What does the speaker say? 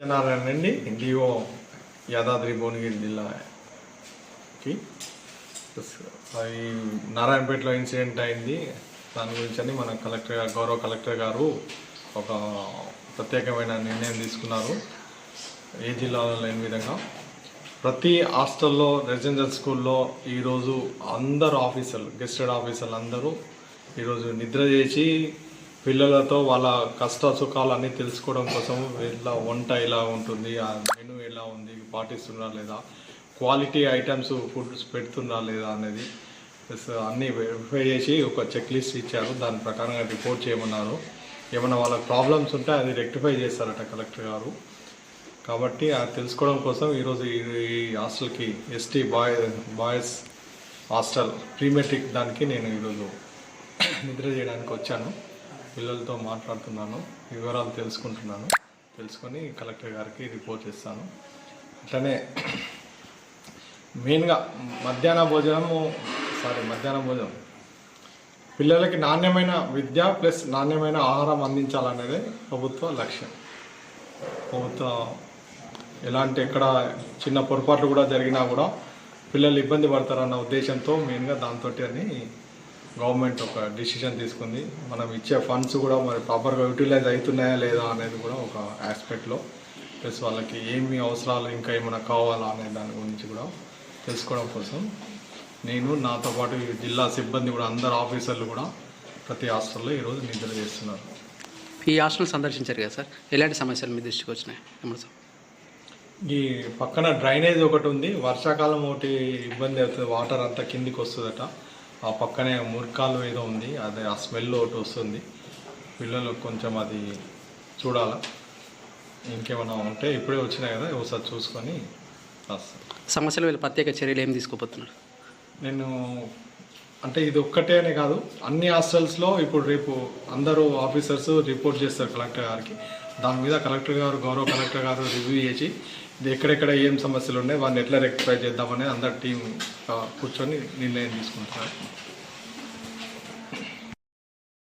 సత్యనారాయణ అండి డిఓ యాదాద్రి భువనగిరి జిల్లాకి ఈ నారాయణపేటలో ఇన్సిడెంట్ అయింది. దాని గురించి అని మన కలెక్టర్ గౌరవ కలెక్టర్ గారు ఒక ప్రత్యేకమైన నిర్ణయం తీసుకున్నారు. ఏ జిల్లాలో లేని విధంగా. ప్రతి హాస్టల్లో రెసిడెన్షియల్ స్కూల్లో ఈరోజు అందరు ఆఫీసర్లు గెస్టెడ్ ఆఫీసర్లు అందరూ ఈరోజు నిద్ర చేసి పిల్లలతో వాళ్ళ కష్ట సుఖాలు అన్నీ తెలుసుకోవడం కోసం వీళ్ళ వంట ఎలా ఉంటుంది ఆ మెను ఎలా ఉంది పాటిస్తున్నా లేదా క్వాలిటీ ఐటమ్స్ ఫుడ్స్ పెడుతున్నారా లేదా అనేది ప్లస్ అన్నీ వెరిఫై చేసి ఒక చెక్ లిస్ట్ ఇచ్చారు. దాని ప్రకారంగా రిపోర్ట్ చేయమన్నారు. ఏమైనా వాళ్ళకి ప్రాబ్లమ్స్ ఉంటే అది రెక్టిఫై చేస్తారట కలెక్టర్ గారు. కాబట్టి అది తెలుసుకోవడం కోసం ఈరోజు ఈ హాస్టల్కి ST boy boys hostel prematric దానికి నేను ఈరోజు నిద్ర చేయడానికి వచ్చాను. పిల్లలతో మాట్లాడుతున్నాను వివరాలు తెలుసుకుంటున్నాను. తెలుసుకొని కలెక్టర్ గారికి రిపోర్ట్ చేస్తాను. అట్లనే మెయిన్గా మధ్యాహ్న భోజనము సారీ మధ్యాహ్న భోజనం. పిల్లలకి నాణ్యమైన విద్య ప్లస్ నాణ్యమైన ఆహారం అందించాలనేదే ప్రభుత్వ లక్ష్యం. ప్రభుత్వ ఎలాంటి ఎక్కడ చిన్న పొరపాట్లు కూడా జరిగినా కూడా పిల్లలు ఇబ్బంది పడతారన్న ఉద్దేశంతో మెయిన్గా దాంతో అని గవర్నమెంట్ ఒక డిసిషన్ తీసుకుంది. మనం ఇచ్చే ఫండ్స్ కూడా మరి ప్రాపర్గా యూటిలైజ్ అవుతున్నాయా లేదా అనేది కూడా ఒక ఆస్పెక్ట్లో. ప్లస్ వాళ్ళకి ఏమి అవసరాలు ఇంకా ఏమైనా కావాలా అనే దాని గురించి కూడా తెలుసుకోవడం కోసం నేను నాతో పాటు జిల్లా సిబ్బంది కూడా అందరు ఆఫీసర్లు కూడా ప్రతి హాస్టల్లో ఈరోజు నిద్ర చేస్తున్నారు. ఈ హాస్టల్ సందర్శించారు కదా సార్? ఎలాంటి సమస్యలు మీ దృష్టికి వచ్చినాయి? ఈ పక్కన డ్రైనేజ్ ఒకటి ఉంది. వర్షాకాలం ఒకటి ఇబ్బంది అవుతుంది. వాటర్ అంతా కిందికి వస్తుందట. ఆ పక్కనే మురికాలు ఏదో ఉంది అదే ఆ స్మెల్ ఒకటి వస్తుంది. పిల్లలు కొంచెం అది చూడాలా. ఇంకేమైనా ఉంటే ఇప్పుడే వచ్చినాయి కదా ఒకసారి చూసుకొని వస్తాను సమస్యలు వీళ్ళు ప్రత్యేక చర్యలు ఏం తీసుకోబోతున్నారు నేను అంటే ఇది ఒక్కటే అనే కాదు అన్ని హాస్టల్స్లో ఇప్పుడు రేపు అందరూ ఆఫీసర్స్ రిపోర్ట్ చేస్తారు కలెక్టర్ గారికి. దాని మీద కలెక్టర్ గారు గౌరవ కలెక్టర్ గారు రివ్యూ చేసి ఎక్కడెక్కడ ఏం సమస్యలు ఉన్నాయి వాడిని ఎట్లా రెక్టిఫై చేద్దామని అందరు టీం కూర్చొని నిర్ణయం తీసుకుంటున్నారు.